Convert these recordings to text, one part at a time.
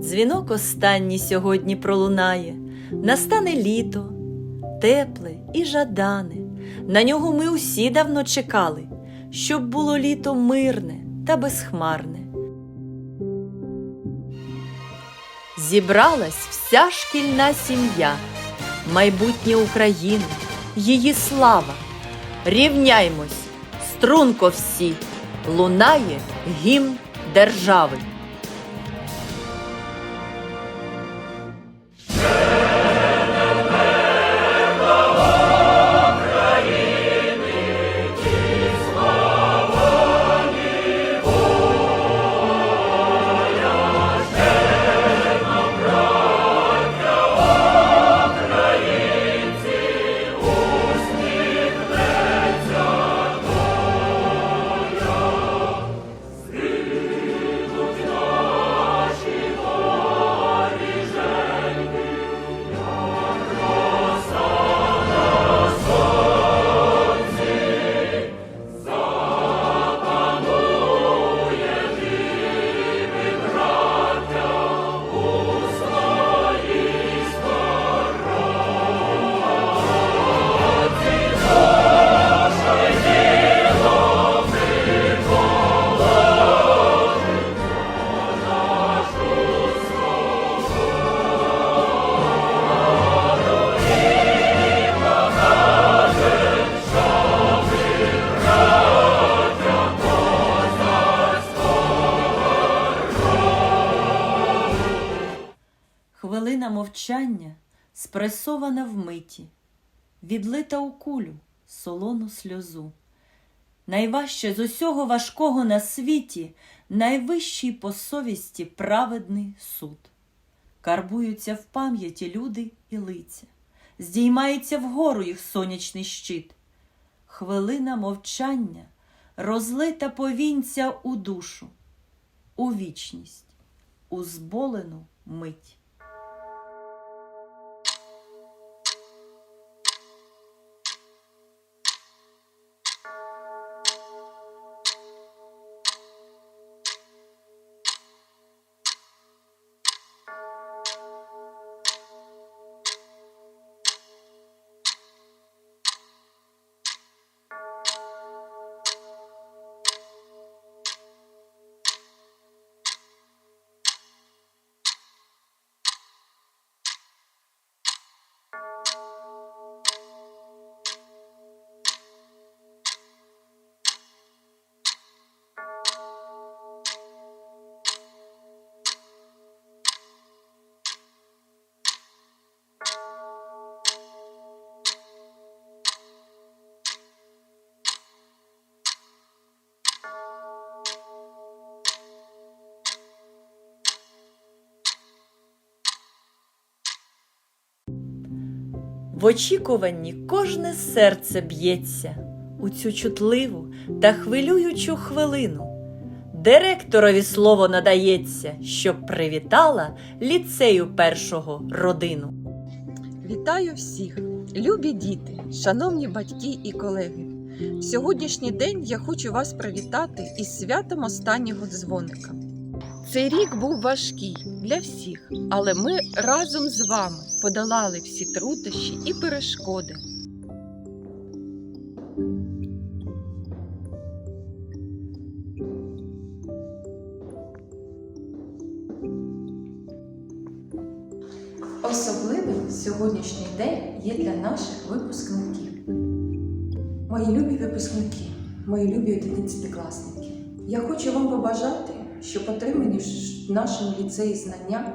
Дзвінок останній сьогодні пролунає, настане літо, тепле і жадане. На нього ми усі давно чекали, щоб було літо мирне та безхмарне. Зібралась вся шкільна сім'я, майбутнє України, її слава. Рівняймось, струнко всі, лунає гімн держави. Спресована в миті, відлита у кулю солону сльозу. Найважче з усього важкого на світі, найвищий по совісті праведний суд. Карбуються в пам'яті люди і лиця, здіймається вгору їх сонячний щит. Хвилина мовчання розлита повінця у душу, у вічність, у зболену мить. В очікуванні кожне серце б'ється у цю чутливу та хвилюючу хвилину. Директорові слово надається, щоб привітала ліцею першого родину. Вітаю всіх, любі діти, шановні батьки і колеги. В сьогоднішній день я хочу вас привітати із святом останнього дзвоника. Цей рік був важкий для всіх, але ми разом з вами подолали всі труднощі і перешкоди. Особливим сьогоднішній день є для наших випускників. Мої любі випускники, мої любі одинадцятикласники, я хочу вам побажати, щоб отримані в нашому ліцеї знання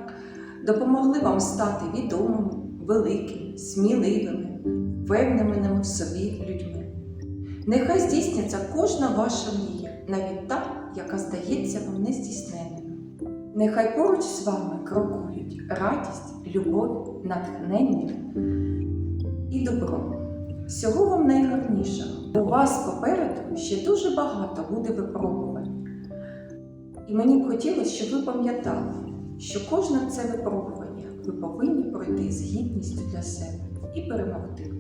допомогли вам стати відомими, великими, сміливими, впевненими в собі людьми. Нехай здійсняться кожна ваша мрія, навіть та, яка здається вам нездійсненною. Нехай поруч з вами крокують радість, любов, натхнення і добро. Всього вам найгарнішого. У вас попереду ще дуже багато буде випробувань. І мені б хотілося, щоб ви пам'ятали, що кожне це випробування ви повинні пройти з гідністю для себе і перемогти.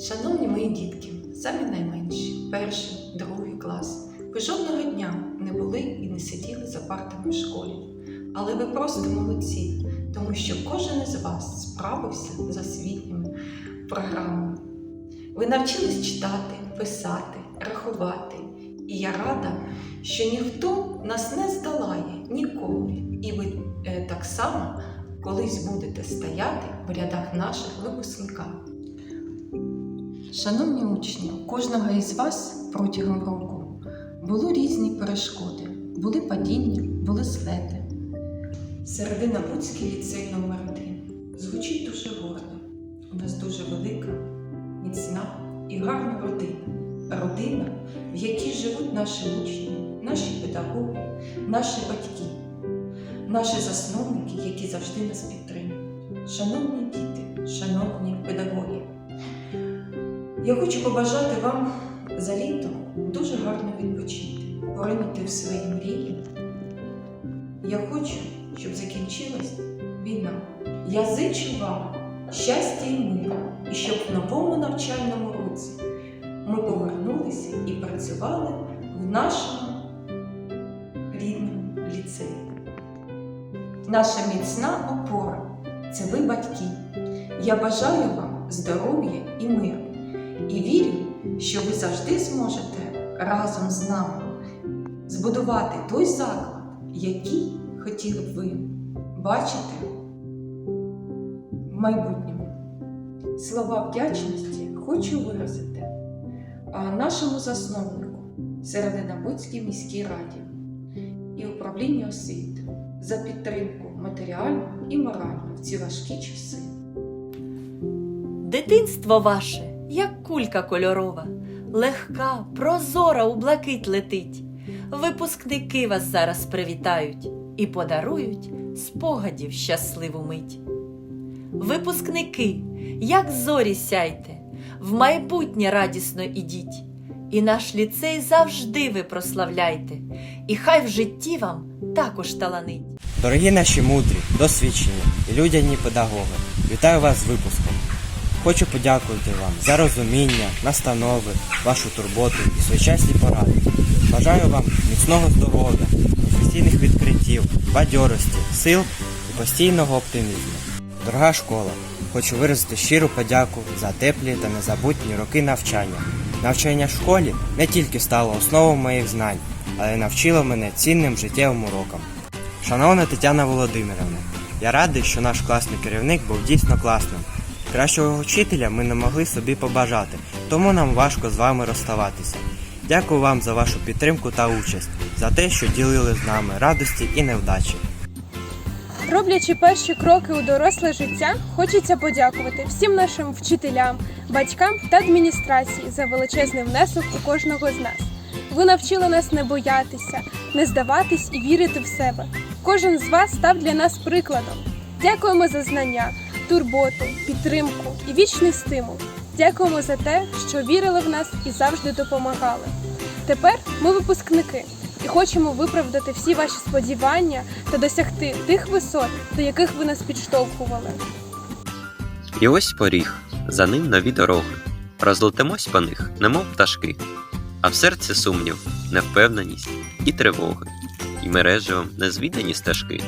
Шановні мої дітки, самі найменші, перший, другий клас. Ви жодного дня не були і не сиділи за партами в школі. Але ви просто молодці, тому що кожен із вас справився з освітніми програмами. Ви навчились читати, писати, рахувати. І я рада, що ніхто нас не здолає ніколи. І ви е, так само колись будете стояти в рядах наших випускників. Шановні учні, кожного із вас протягом року були різні перешкоди, були падіння, були злети. Середина Буцький ліцей номер 1 звучить дуже гордо. У нас дуже велика, міцна і гарна родина. Родина, в якій живуть наші учні, наші педагоги, наші батьки, наші засновники, які завжди нас підтримують. Шановні діти, шановні педагоги. Я хочу побажати вам за літо дуже гарно відпочити, поринути в свої мрії. Я хочу, щоб закінчилась війна. Я зичу вам щастя і миру, і щоб в новому навчальному році ми повернулися і працювали в нашому рідному ліцеї. Наша міцна опора це ви батьки. Я бажаю вам здоров'я і миру. І вірю, що ви завжди зможете разом з нами збудувати той заклад, який хотіли б ви бачити в майбутньому. Слова вдячності хочу виразити а, нашому засновнику Серединобудській міській раді і управлінню освіти за підтримку матеріальну і моральну в ці важкі часи. Дитинство ваше, як кулька кольорова, легка, прозора у блакить летить. Випускники вас зараз привітають і подарують спогадів щасливу мить. Випускники, як зорі сяйте, в майбутнє радісно ідіть, і наш ліцей завжди ви прославляйте, і хай в житті вам також таланить. Дорогі наші мудрі, досвідчені і людяні педагоги, вітаю вас з випуском. Хочу подякувати вам за розуміння, настанови, вашу турботу і своєчасні поради. Бажаю вам міцного здоров'я, професійних відкриттів, бадьорості, сил і постійного оптимізму. Дорога школа, хочу виразити щиру подяку за теплі та незабутні роки навчання. Навчання в школі не тільки стало основою моїх знань, але й навчило мене цінним життєвим урокам. Шановна Тетяна Володимирівна, я радий, що наш класний керівник був дійсно класним. Кращого вчителя ми не могли собі побажати, тому нам важко з вами розставатися. Дякую вам за вашу підтримку та участь, за те, що ділили з нами радості і невдачі. Роблячи перші кроки у доросле життя, хочеться подякувати всім нашим вчителям, батькам та адміністрації за величезний внесок у кожного з нас. Ви навчили нас не боятися, не здаватись і вірити в себе. Кожен з вас став для нас прикладом. Дякуємо за знання, турботу, підтримку і вічний стимул. Дякуємо за те, що вірили в нас і завжди допомагали. Тепер ми випускники хочемо виправдати всі ваші сподівання та досягти тих висот, до яких ви нас підштовхували. І ось поріг, за ним нові дороги. Розлетимось по них, немов пташки, а в серці сумнів, невпевненість і тривоги, і мережевом незвідані стежки.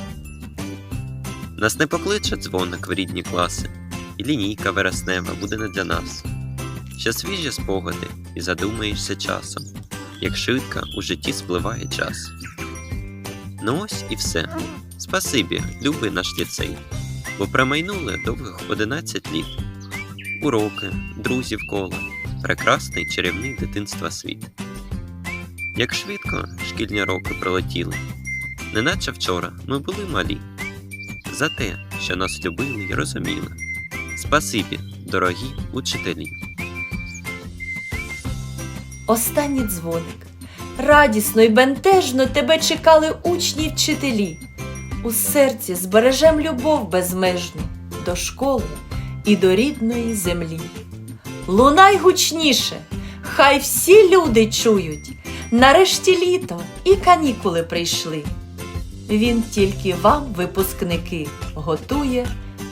Нас не покличе дзвоник в рідні класи, і лінійка вереснева буде не для нас. Ще свіжі спогади, і задумаєшся часом, як швидко у житті спливає час. Ну ось і все. Спасибі, любий наш ліцей, бо промайнули довгих 11 літ. Уроки, друзів коло, прекрасний чарівний дитинства світ. Як швидко шкільні роки пролетіли, неначе вчора ми були малі, за те, що нас любили й розуміли. Спасибі, дорогі учителі. Останній дзвоник. Радісно й бентежно тебе чекали учні й вчителі. У серці збережем любов безмежну до школи і до рідної землі. Лунай гучніше, хай всі люди чують. Нарешті літо і канікули прийшли. Він тільки вам, випускники, готує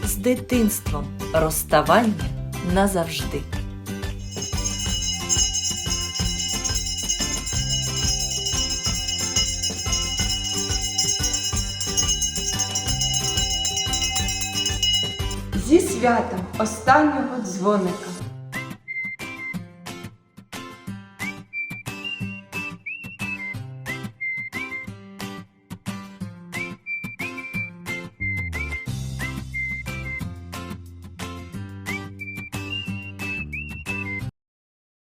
з дитинством розставання назавжди. Святом останнього дзвоника.